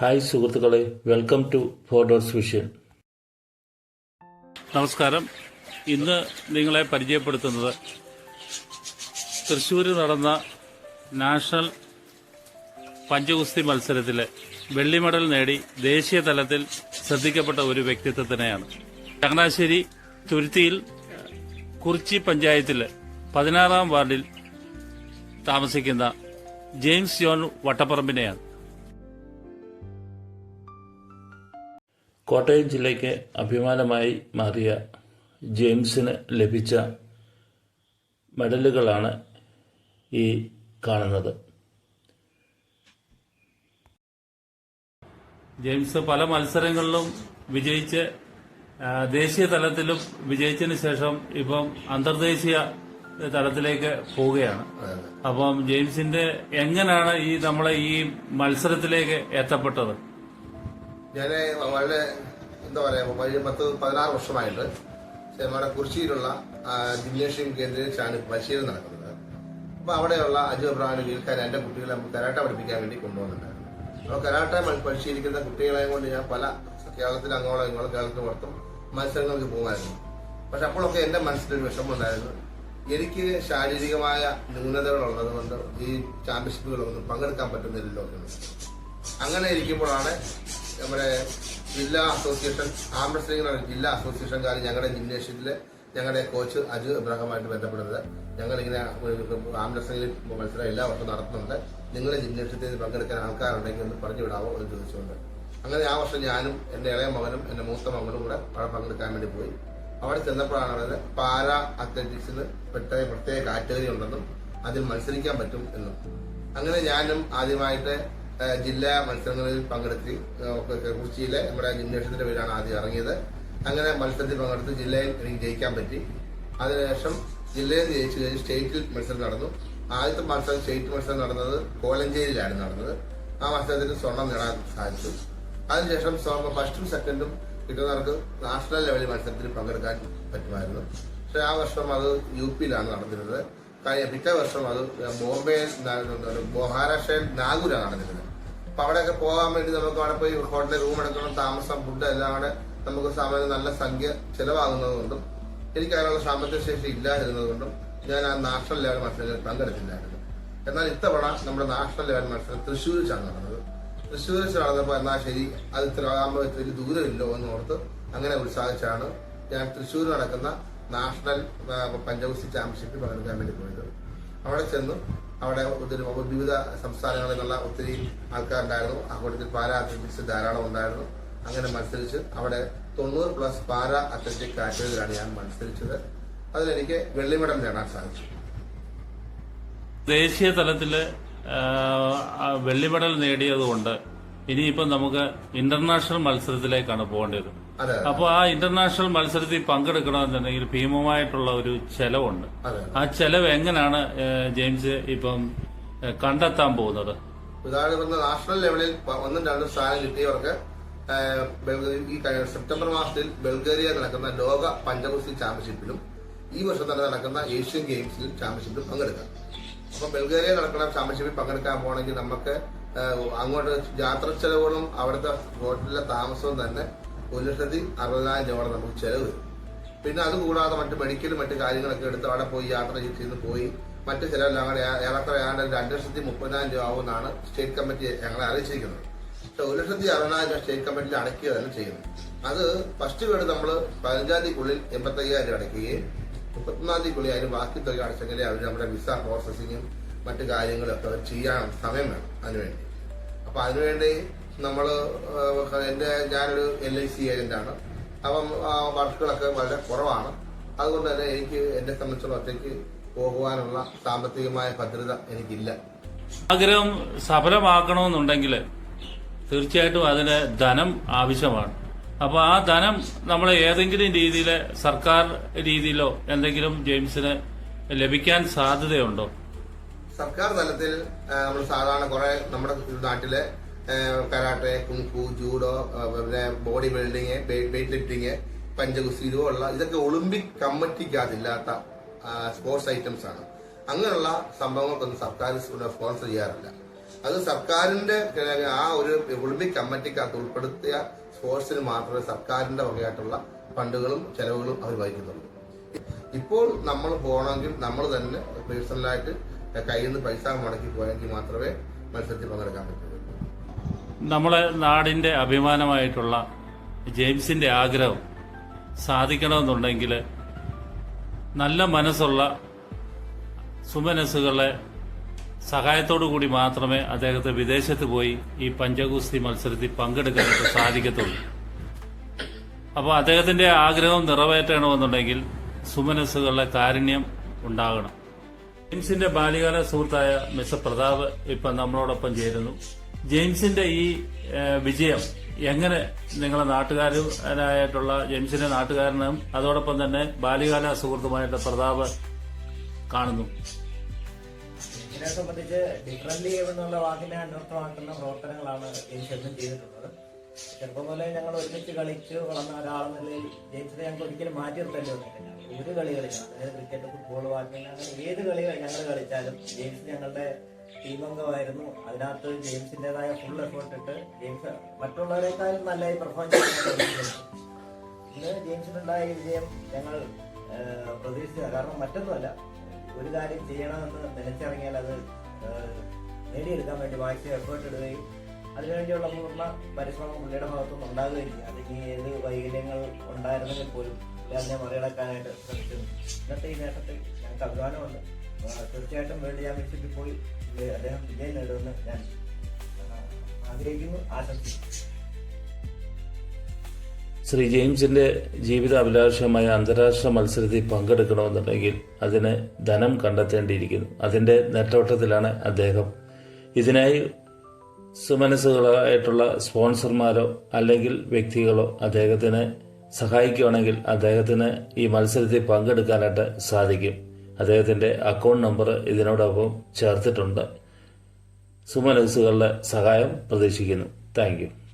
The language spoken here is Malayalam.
ഹായ് സുഹൃത്തുക്കളെ welcome to four dots vision നമസ്കാരം. ഇന്ന് നിങ്ങളെ പരിചയപ്പെടുത്തുന്നത് തൃശ്ശൂർ നടന്ന നാഷണൽ പഞ്ചഗുസ്തി മത്സരത്തിലെ വെള്ളി മെഡൽ നേടി ദേശീയ തലത്തിൽ ശ്രദ്ധിക്കപ്പെട്ട ഒരു വ്യക്തിത്വത്തിനെയാണ് ചങ്ങനാശ്ശേരി തുരുത്തിയിൽ കുറിച്ചി പഞ്ചായത്തിലെ പതിനാറാം വാർഡിൽ താമസിക്കുന്ന ജെയിംസ് ജോൺ വട്ടപ്പറമ്പിനെയാണ്. കോട്ടയം ജില്ലയ്ക്ക് അഭിമാനമായി മാറിയ ജെയിംസിന് ലഭിച്ച മെഡലുകളാണ് ഈ കാണുന്നത്. ജെയിംസ് പല മത്സരങ്ങളിലും വിജയിച്ച് ദേശീയ തലത്തിലും വിജയിച്ചതിന് ശേഷം ഇപ്പം അന്തർദേശീയ തലത്തിലേക്ക് പോവുകയാണ്. അപ്പം ജെയിംസിന്റെ എങ്ങനെയാണ് ഈ നമ്മളെ ഈ മത്സരത്തിലേക്ക് എത്തപ്പെട്ടത്? ഞാൻ വളരെ എന്താ പറയാ വലിയ പത്ത് പതിനാറ് വർഷമായിട്ട് നമ്മുടെ കുറിച്ചിയിലുള്ള ജിംനേഷ്യം കേന്ദ്രീകരിച്ചാണ് പരിശീലനം നടക്കുന്നത്. അപ്പൊ അവിടെയുള്ള അജു അബ്രാഹിന്റെ വീൽക്കാർ എന്റെ കുട്ടികളെ നമുക്ക് കരാട്ട പഠിപ്പിക്കാൻ വേണ്ടി കൊണ്ടുവന്നിട്ടുണ്ടായിരുന്നു. അപ്പോൾ കരാട്ട പരിശീലിക്കുന്ന കുട്ടികളെ കൊണ്ട് ഞാൻ പല കേരളത്തിൽ അങ്ങോളം ഇങ്ങോളം കേരളത്തിൽ പുറത്തും മത്സരങ്ങൾക്ക് പോകുമായിരുന്നു. പക്ഷെ അപ്പോഴൊക്കെ എന്റെ മനസ്സിലൊരു വിഷമമുണ്ടായിരുന്നു. എനിക്ക് ശാരീരികമായ ന്യൂനതകളുള്ളത് കൊണ്ട് ഈ ചാമ്പ്യൻഷിപ്പുകളൊന്നും പങ്കെടുക്കാൻ പറ്റുന്നില്ലല്ലോ അങ്ങനെ ഇരിക്കുമ്പോഴാണ് നമ്മുടെ ജില്ലാ അസോസിയേഷൻ ആം റെസ്ലിംഗ് ജില്ലാ അസോസിയേഷൻകാർ ഞങ്ങളുടെ ജിംനേഷ്യത്തിലെ ഞങ്ങളുടെ കോച്ച് അജു ഇബ്രാഹിമായിട്ട് ബന്ധപ്പെടുന്നത്. ഞങ്ങളിങ്ങനെ ആം റെസ്ലിംഗിൽ മത്സരം എല്ലാ വർഷവും നടത്തുന്നുണ്ട്. നിങ്ങളുടെ ജിംനേഷ്യത്തിൽ പങ്കെടുക്കാൻ ആൾക്കാരുണ്ടെങ്കിൽ ഒന്ന് പറഞ്ഞു വിടാമോ എന്ന് ചോദിച്ചുകൊണ്ട്. അങ്ങനെ ആ വർഷം ഞാനും എന്റെ ഇളയ മകനും എന്റെ മൂത്ത മകനും കൂടെ അവിടെ പങ്കെടുക്കാൻ വേണ്ടി പോയി. അവിടെ ചെന്നപ്പോഴാണ് അവർ പാരാ അത്ലറ്റിക്സിന് പെട്ട പ്രത്യേക കാറ്റഗറി ഉണ്ടെന്നും അതിൽ മത്സരിക്കാൻ പറ്റും എന്നും. അങ്ങനെ ഞാനും ആദ്യമായിട്ട് ജില്ലാ മത്സരങ്ങളിൽ പങ്കെടുത്തി കൊച്ചിയിലെ നമ്മുടെ ജിംനേഷ്യത്തിന്റെ പേരാണ് ആദ്യം ഇറങ്ങിയത്. അങ്ങനെ മത്സരത്തിൽ പങ്കെടുത്ത് ജില്ലയിൽ എനിക്ക് ജയിക്കാൻ പറ്റി. അതിനുശേഷം ജില്ലയിൽ ജയിച്ചു കഴിഞ്ഞ് സ്റ്റേറ്റിൽ മത്സരം നടന്നു. ആദ്യത്തെ മത്സരം സ്റ്റേറ്റ് മത്സരം നടന്നത് കോലഞ്ചേരിയിലാണ് നടന്നത്. ആ മത്സരത്തിൽ സ്വർണം നേടാൻ സാധിച്ചു. അതിനുശേഷം സ്വർണം ഫസ്റ്റും സെക്കൻഡും കിട്ടുന്നവർക്ക് നാഷണൽ ലെവലിൽ മത്സരത്തിൽ പങ്കെടുക്കാൻ പറ്റുമായിരുന്നു. പക്ഷെ ആ വർഷം അത് യു പിയിലാണ് നടന്നിരുന്നത്. കഴിഞ്ഞ പിറ്റേ വർഷം അത് ന- മഹാരാഷ്ട്രയിൽ നാഗൂരാണ് നടന്നിരുന്നത്. അപ്പൊ അവിടെയൊക്കെ പോകാൻ വേണ്ടി നമുക്ക് അവിടെ പോയി ഹോട്ടലിൽ റൂം എടുക്കണം താമസം ഫുഡ് എല്ലാം അവിടെ നമുക്ക് സാമാന്യം നല്ല സംഖ്യ ചെലവാകുന്നതുകൊണ്ടും എനിക്ക് അതിനുള്ള സാമ്പത്തിക ശേഷി ഇല്ലാതിരുന്നതുകൊണ്ടും ഞാൻ ആ നാഷണൽ ലെവൽ മത്സരത്തിൽ പങ്കെടുത്തില്ലായിരുന്നു. എന്നാൽ ഇത്തവണ നമ്മുടെ നാഷണൽ ലെവൽ മത്സരം തൃശ്ശൂർ വെച്ചാണ് നടന്നത്. തൃശ്ശൂർ വെച്ച് നടന്നപ്പോൾ എന്നാൽ ശരി അത് ഇത്ര ആകുമ്പോൾ ഇത്തിരി ദൂരമില്ലോ എന്ന് ഓർത്ത് അങ്ങനെ ഉത്സാഹിച്ചാണ് ഞാൻ തൃശ്ശൂർ നടക്കുന്ന നാഷണൽ പഞ്ചവസ്തി ചാമ്പ്യൻഷിപ്പിൽ പങ്കെടുക്കാൻ വേണ്ടി പോയത്. അവിടെ ചെന്നു അവിടെ ഒത്തിരി വിവിധ സംസ്ഥാനങ്ങളിൽ നിന്നുള്ള ഒത്തിരി ആൾക്കാരുണ്ടായിരുന്നു. അക്കൂട്ടത്തിൽ പാര അത്ലറ്റിക്സ് ധാരാളം ഉണ്ടായിരുന്നു. അങ്ങനെ മത്സരിച്ച് അവിടെ തൊണ്ണൂറ് പ്ലസ് പാരാ അത്ലറ്റിക് കാറ്റഗറിയിലാണ് ഞാൻ മത്സരിച്ചത്. അതിലെനിക്ക് വെള്ളി മെഡൽ നേടാൻ സാധിച്ചു. ദേശീയ തലത്തിൽ വെള്ളി മെഡൽ നേടിയതുകൊണ്ട് ഇനിയിപ്പം നമുക്ക് ഇന്റർനാഷണൽ മത്സരത്തിലേക്കാണ് പോകേണ്ടത്. അപ്പോൾ ആ ഇന്റർനാഷണൽ മത്സരത്തിൽ പങ്കെടുക്കണമെന്നുണ്ടെങ്കിൽ ഭീമമായിട്ടുള്ള ഒരു ചെലവുണ്ട്. ആ ചെലവ് എങ്ങനെയാണ് ജെയിംസ് ഇപ്പം കണ്ടെത്താൻ പോകുന്നത്? ഉദാഹരണം നാഷണൽ ലെവലിൽ ഒന്നും രണ്ടും സ്ഥാനം കിട്ടിയവർക്ക് ഈ സെപ്റ്റംബർ മാസത്തിൽ ബൾഗേറിയ നടക്കുന്ന ലോക പഞ്ചകുസ്തി ചാമ്പ്യൻഷിപ്പിലും ഈ വർഷം തന്നെ നടക്കുന്ന ഏഷ്യൻ ഗെയിംസിലും ചാമ്പ്യൻഷിപ്പിലും പങ്കെടുക്കാം. അപ്പൊ ബൾഗേറിയ നടക്കുന്ന ചാമ്പ്യൻഷിപ്പിൽ പങ്കെടുക്കാൻ പോകണമെങ്കിൽ നമുക്ക് അങ്ങോട്ട് യാത്ര ചെലവുകളും അവിടുത്തെ ഹോട്ടലിലെ താമസവും തന്നെ ഒരു ലക്ഷത്തി അറുപതിനായിരം രൂപ നമുക്ക് ചെലവ്. പിന്നെ അതുകൂടാതെ മറ്റ് മെഡിക്കലും മറ്റു കാര്യങ്ങളൊക്കെ എടുത്ത് അവിടെ പോയി യാത്ര ചെയ്ത് പോയി. മറ്റ് ചിലവെല്ലാം കൂടെ ഏറെക്കുറെ ഏതാണ്ട് രണ്ട് ലക്ഷത്തി മുപ്പതിനായിരം രൂപ ആവുമെന്നാണ് സ്റ്റേറ്റ് കമ്മിറ്റി ഞങ്ങളെ അറിയിച്ചിരിക്കുന്നത്. പക്ഷെ ഒരു ലക്ഷത്തി അറുപതിനായിരം രൂപ സ്റ്റേറ്റ് കമ്മിറ്റിയിൽ അടയ്ക്കുക തന്നെ ചെയ്യുന്നത് അത് ഫസ്റ്റ് വേർഡ് നമ്മൾ പതിനഞ്ചാം തീയതിക്കുള്ളിൽ എൺപത്തയ്യായിരം രൂപ അടയ്ക്കുകയും മുപ്പത്തൊന്നാം തീയതിക്കുള്ളിൽ അതിന് ബാക്കി തുക അടച്ചെങ്കിലേ അവർ നമ്മുടെ വിസ പ്രോസസ്സിങ്ങും മറ്റു കാര്യങ്ങളൊക്കെ ചെയ്യാൻ സമയം വേണം അതിനുവേണ്ടി. അപ്പൊ അതിനുവേണ്ടി നമ്മൾ എന്റെ ഞാനൊരു എൽ ഐ സി ഏജന്റാണ് അപ്പം വർക്കുകളൊക്കെ വളരെ കുറവാണ്. അതുകൊണ്ട് തന്നെ എനിക്ക് എന്നെ സംബന്ധിച്ചുള്ള ഒറ്റയ്ക്ക് പോകുവാനുള്ള സാമ്പത്തികമായ ഭദ്രത എനിക്കില്ല. ആഗ്രഹം സഫലമാക്കണമെന്നുണ്ടെങ്കിൽ തീർച്ചയായിട്ടും അതിന് ധനം ആവശ്യമാണ്. അപ്പോൾ ആ ധനം നമ്മൾ ഏതെങ്കിലും രീതിയിൽ സർക്കാർ രീതിയിലോ എന്തെങ്കിലും ജെയിംസിന് ലഭിക്കാൻ സാധ്യതയുണ്ടോ? സർക്കാർ തലത്തിൽ നമ്മൾ സാധാരണ കുറെ നമ്മുടെ നാട്ടിലെ കരാട്ടെ കുങ്കു ജൂഡോ പിന്നെ ബോഡി ബിൽഡിങ് വെയിറ്റ് ലിഫ്റ്റിങ് പഞ്ചഗുസ്തി ഇതുപോലുള്ള ഇതൊക്കെ ഒളിമ്പിക് കമ്മിറ്റിക്കകത്തില്ലാത്ത സ്പോർട്സ് ഐറ്റംസ് ആണ്. അങ്ങനെയുള്ള സംഭവങ്ങൾക്കൊന്നും സർക്കാർ സ്പോൺസർ ചെയ്യാറില്ല. അത് സർക്കാരിന്റെ ആ ഒരു ഒളിമ്പിക് കമ്മിറ്റിക്കകത്ത് ഉൾപ്പെടുത്തിയ സ്പോർട്സിന് മാത്രമേ സർക്കാരിന്റെ വകയായിട്ടുള്ള ഫണ്ടുകളും ചെലവുകളും അവർ വഹിക്കുന്നുള്ളൂ. ഇപ്പോൾ നമ്മൾ പോകണമെങ്കിൽ നമ്മൾ തന്നെ പേഴ്സണലായിട്ട് കയ്യിൽ നിന്ന് പൈസ മുടക്കി പോയെങ്കിൽ മാത്രമേ മത്സരത്തിൽ പങ്കെടുക്കാൻ പറ്റുള്ളൂ നമ്മളെ നാടിന്റെ അഭിമാനമായിട്ടുള്ള ജെയിംസിന്റെ ആഗ്രഹം സാധിക്കണമെന്നുണ്ടെങ്കിൽ നല്ല മനസ്സുള്ള സുമനസ്സുകളെ സഹായത്തോടു കൂടി മാത്രമേ അദ്ദേഹത്തെ വിദേശത്ത് പോയി ഈ പഞ്ചഗുസ്തി മത്സരത്തിൽ പങ്കെടുക്കാനായിട്ട് സാധിക്കത്തുള്ളൂ. അപ്പോൾ അദ്ദേഹത്തിന്റെ ആഗ്രഹം നിറവേറ്റണമെന്നുണ്ടെങ്കിൽ സുമനസ്സുകളുടെ കാരുണ്യം ഉണ്ടാകണം. ജെയിംസിന്റെ ബാല്യകാല സുഹൃത്തായ മിസ്റ്റർ പ്രതാപ് ഇപ്പം നമ്മളോടൊപ്പം ചേരുന്നു. ജെയിംസിന്റെ ഈ വിജയം എങ്ങനെ നിങ്ങളെ നാട്ടുകാരനായിട്ടുള്ള ജെയിംസിന്റെ നാട്ടുകാരനും അതോടൊപ്പം തന്നെ ബാല്യകാല സുഹൃത്തുമായിട്ട് പ്രതാപ് കാണുന്നു? ഇതിനെ സംബന്ധിച്ച് ഡിഫറൻലി എന്നുള്ള വാക്കിനെ അന്വർത്ഥമാക്കുന്ന പ്രവർത്തനങ്ങളാണ് ജെയിംസ് എന്നും ചെയ്തിട്ടുള്ളത്. ചെറുപ്പം മുതലേ ഞങ്ങൾ ഒരുമിച്ച് കളിച്ച് വളർന്ന ഒരാളെന്ന ജെയിംസിനെ ഞങ്ങൾക്ക് ഒരിക്കലും മാറ്റി നിർത്തേണ്ടി വന്നിട്ടില്ല. ഒരു കളി അതായത് ക്രിക്കറ്റ് ഫുട്ബോൾ ബാഡ്മിന്റൺ അങ്ങനെ ഏത് കളി ഞങ്ങൾ കളിച്ചാലും ജെയിംസ് ഞങ്ങളുടെ ടീമംഗമായിരുന്നു അതിനകത്ത് ജെയിംസിന്റെതായ ഫുൾ എഫേർട്ട് ഇട്ട് ജെയിംസ് മറ്റുള്ളവരെക്കാളും നല്ലതായി പെർഫോം ചെയ്യുന്നത് ഇന്ന് ജെയിംസിനുണ്ടായ വിജയം ഞങ്ങൾ പ്രതീക്ഷിച്ചത് കാരണം മറ്റൊന്നുമല്ല ഒരു കാര്യം ചെയ്യണമെന്ന് നിലച്ചിറങ്ങിയാൽ അത് നേടിയെടുക്കാൻ വേണ്ടി മാക്സിമം എഫേർട്ട് ഇടുകയും അതിനുവേണ്ടിയുള്ള പൂർണ പരിശ്രമം പുള്ളിയുടെ ഭാഗത്തുനിന്ന് ഉണ്ടാകുകയും ചെയ്യും. അത് ഇനി ഏത് വൈകല്യങ്ങൾ ഉണ്ടായിരുന്നെങ്കിൽ പോലും പുള്ളി അതിനെ മറികടക്കാനായിട്ട് ശ്രമിക്കുന്നു. ഇന്നത്തെ ഈ നേട്ടത്തിൽ ഞങ്ങൾക്ക് അഭിമാനമുണ്ട്. തീർച്ചയായിട്ടും വേൾഡ് ചാമ്പ്യൻഷിപ്പിൽ പോയി അദ്ദേഹം വിജയം നേടുമെന്ന് ഞാൻ ആഗ്രഹിക്കുന്നു ആശംസിക്കുന്നു. ശ്രീ ജെയിംസിന്റെ ജീവിത അഭിലാഷമായ അന്താരാഷ്ട്ര മത്സരത്തിൽ പങ്കെടുക്കണമെന്നുണ്ടെങ്കിൽ അതിന് ധനം കണ്ടെത്തേണ്ടിയിരിക്കുന്നു. അതിന്റെ നെട്ടോട്ടത്തിലാണ് അദ്ദേഹം. ഇതിനായി സുമനസ്സുകളായിട്ടുള്ള സ്പോൺസർമാരോ അല്ലെങ്കിൽ വ്യക്തികളോ അദ്ദേഹത്തിന് സഹായിക്കുകയാണെങ്കിൽ അദ്ദേഹത്തിന് ഈ മത്സരത്തിൽ പങ്കെടുക്കാനായിട്ട് സാധിക്കും. അദ്ദേഹത്തിന്റെ അക്കൗണ്ട് നമ്പർ ഇതിനോടൊപ്പം ചേർത്തിട്ടുണ്ട്. സുമനസുകളുടെ സഹായം പ്രതീക്ഷിക്കുന്നു. താങ്ക്